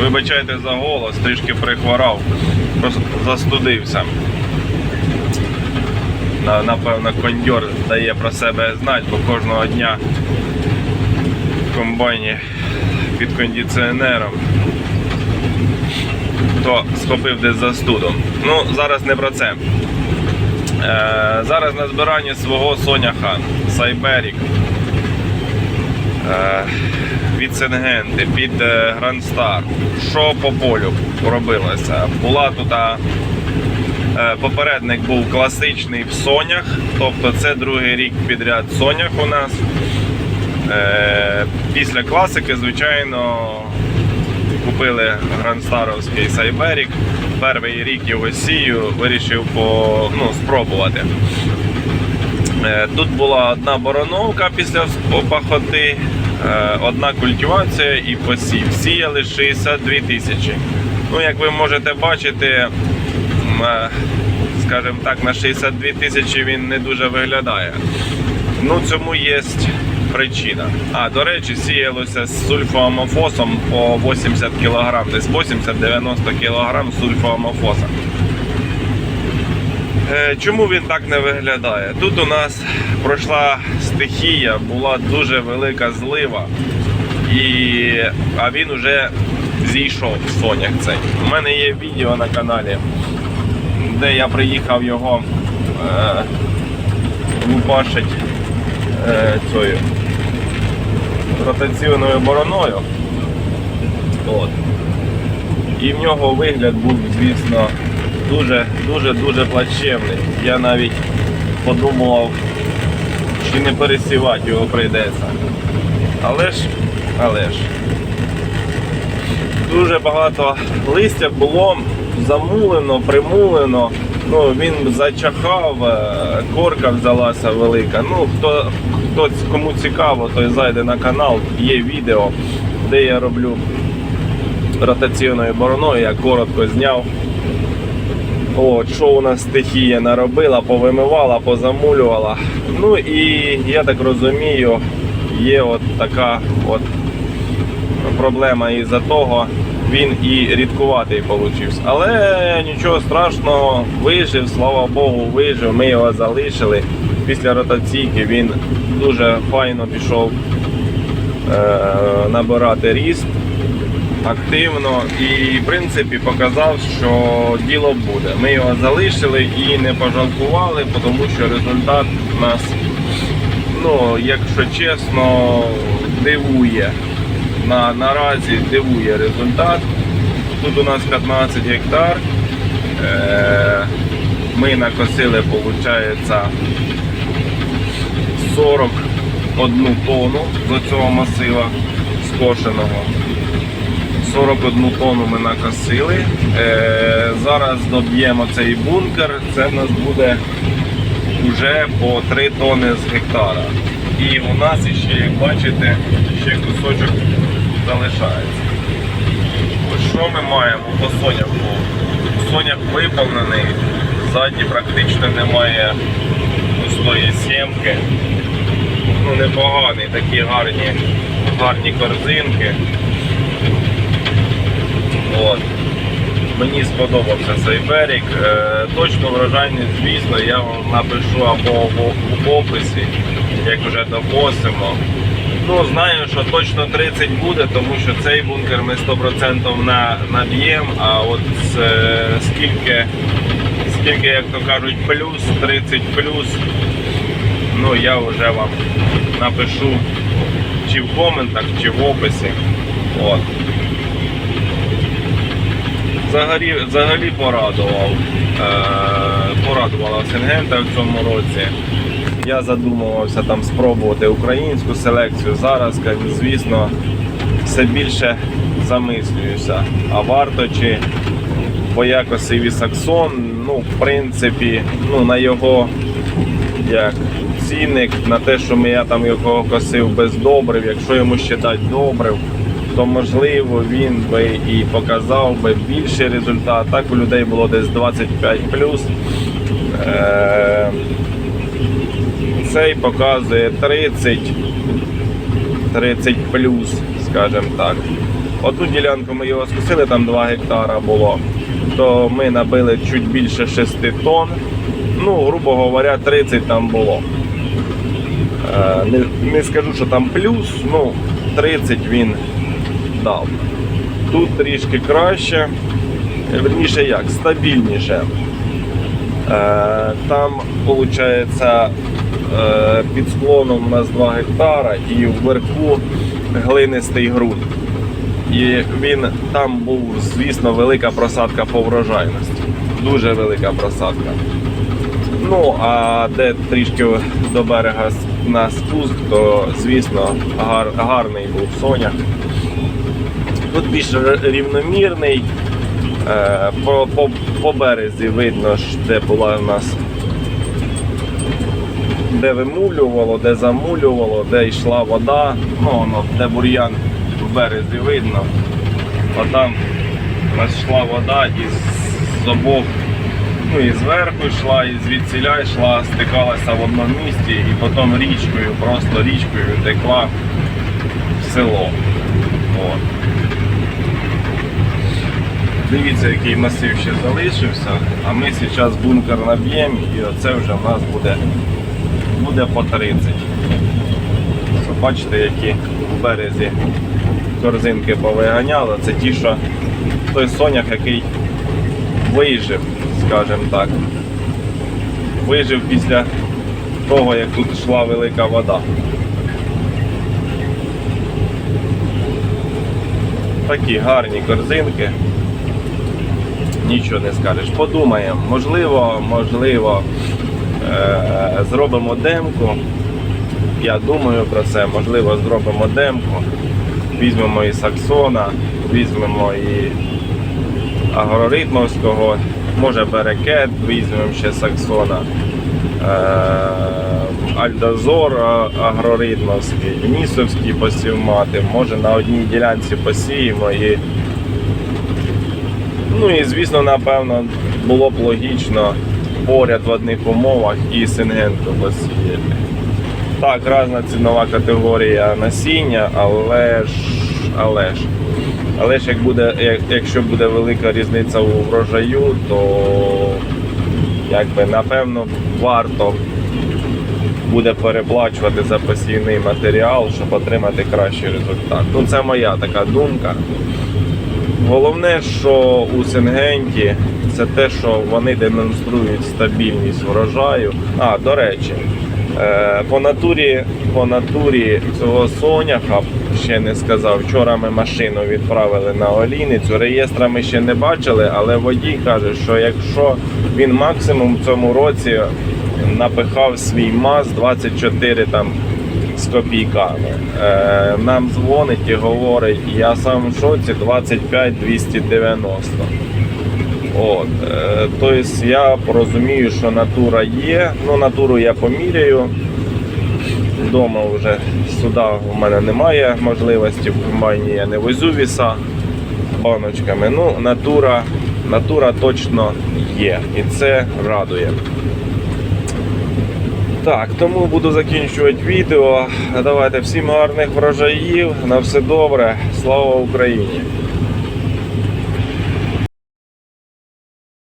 Вибачайте за голос, трішки прихворав, просто застудився. Напевно, кондьор дає про себе знати, бо кожного дня в комбайні під кондиціонером. То схопив десь застудом. Ну, зараз не про це. Е, зараз на збиранні свого соняха Сайберік від Сенгенти, під е, Грандстар. Що по полю робилося? Була тут е, попередник був класичний в Сонях, тобто це другий рік підряд Сонях у нас. Е, після класики, звичайно, купили Грандстаровський Сайберік. Перший рік його сію, вирішив по, ну, спробувати. Е, Тут була одна бороновка після пахоти, е, одна культивація і посів. Сіяли 62 тисячі. Ну, як ви можете бачити, е, скажімо так, на 62 тисячі він не дуже виглядає. Ну, цьому є причина. А, до речі, сіялося з сульфоамофосом по 80 кг, десь 80-90 кг сульфоамофоса. Е, Чому він так не виглядає? Тут у нас пройшла стихія, була дуже велика злива, і... а він уже зійшов соняк цей. У мене є відео на каналі, де я приїхав його е, е, цією ротаційною бороною. От. І в нього вигляд був, звісно, дуже дуже дуже плачевний. Я навіть подумав, чи не пересівати його прийдеться. Але ж, але ж. Дуже багато листя було замулено, примулено. Ну, він зачахав, е, корка взялася велика. Ну, хто, хто кому цікаво, той зайде на канал, є відео, де я роблю ротаційною бороною, я коротко зняв. От, що у нас стихія наробила, повимивала, позамулювала. Ну і я так розумію, є от така от проблема із-за того, він і рідкуватий получився. Але нічого страшного, вижив, слава Богу, вижив. Ми його залишили. Після ротаційки він дуже файно пішов е, набирати ріст активно і в принципі показав, що діло буде. Ми його залишили і не пожалкували, тому що результат нас, ну, якщо чесно, дивує. На, наразі дивує результат. Тут у нас 15 гектар. Е, ми накосили, виходить, 41 тонну з цього масива скошеного. 41 тонну ми накосили. Е, зараз доб'ємо цей бункер. Це в нас буде вже по 3 тонни з гектара. І у нас ще, як бачите, ще кусочок залишається. Ось Що ми маємо по соняху? Сонях виповнений, ззаді практично немає пустої сімки. Ну, непогані, такі гарні, гарні корзинки. От. Мені сподобався цей берег. Е, точно врожайність, звісно, я вам напишу або в, описі, як вже докосимо. Ну, знаю, що точно 30 буде, тому що цей бункер ми 100% на, наб'ємо, а от е, скільки, скільки, як то кажуть, плюс, 30 плюс, ну я вже вам напишу чи в коментах, чи в описі. От. Взагалі, взагалі порадував. Е, порадувала Сингента в цьому році. Я задумувався там спробувати українську селекцію. Зараз, звісно, все більше замислююся. А варто чи по якості Вісаксон, ну, в принципі, ну, на його як цінник, на те, що я там його косив без добрив, якщо йому ще дати добрив, то можливо він би і показав би більший результат. Так у людей було десь 25 Е, цей показує 30, 30 плюс, скажімо так. одну ділянку ми його скусили, там 2 гектара було, то ми набили чуть більше 6 тонн. Ну, грубо говоря, 30 там було. Е, Не, не скажу, що там плюс, ну 30 він дав. Тут трішки краще, верніше як, стабільніше. Е, Там, виходить, під склоном у нас 2 гектара і вверху глинистий ґрунт. І він там був, звісно, велика просадка по врожайності. Дуже велика просадка. Ну, а де трішки до берега на спуск, то звісно гар, гарний був сонях. Тут більш рівномірний. Е, по, по, по березі видно, де була у нас де вимулювало, де замулювало, де йшла вода, ну воно, де бур'ян в березі видно. А там у нас йшла вода і з- обох, ну і зверху йшла, і звідсіля йшла, стикалася в одному місці і потім річкою, просто річкою текла в село. От. Дивіться, який масив ще залишився, а ми зараз бункер наб'ємо і оце вже в нас буде, буде по 30. Ось Бачите, які в березі корзинки повиганяли. Це ті, що той сонях, який вижив, скажімо так. Вижив після того, як тут йшла велика вода. Такі гарні корзинки. Нічого не скажеш. Подумаємо, можливо, можливо, е- зробимо демку. Я думаю про це, можливо, зробимо демку. Візьмемо і Саксона, візьмемо і Агроритмовського, може Берекет, візьмемо ще Саксона. Е- Альдозор агроритмовський, Нісовський посів мати. Може на одній ділянці посіємо і Ну і звісно, напевно, було б логічно поряд в одних умовах і сингенту посіяти. Так, різна цінова категорія насіння, але ж, але ж, але ж як буде, як, якщо буде велика різниця у врожаю, то якби напевно варто буде переплачувати за посівний матеріал, щоб отримати кращий результат. Ну це моя така думка. Головне, що у Сингенті, це те, що вони демонструють стабільність врожаю. А, до речі, е, по натурі, по натурі цього соняха ще не сказав. Вчора ми машину відправили на Олійницю. Реєстра ми ще не бачили, але водій каже, що якщо він максимум в цьому році напихав свій МАЗ 24 там з копійками. Е, нам дзвонить і говорить, я сам в шоці 25 290. От, е, тобто я розумію, що натура є. Ну, натуру я поміряю. Вдома вже сюди у мене немає можливості, в комбайні я не везу віса баночками. Ну, натура, натура точно є. І це радує. Так, тому буду закінчувати відео. Давайте всім гарних врожаїв. На все добре. Слава Україні!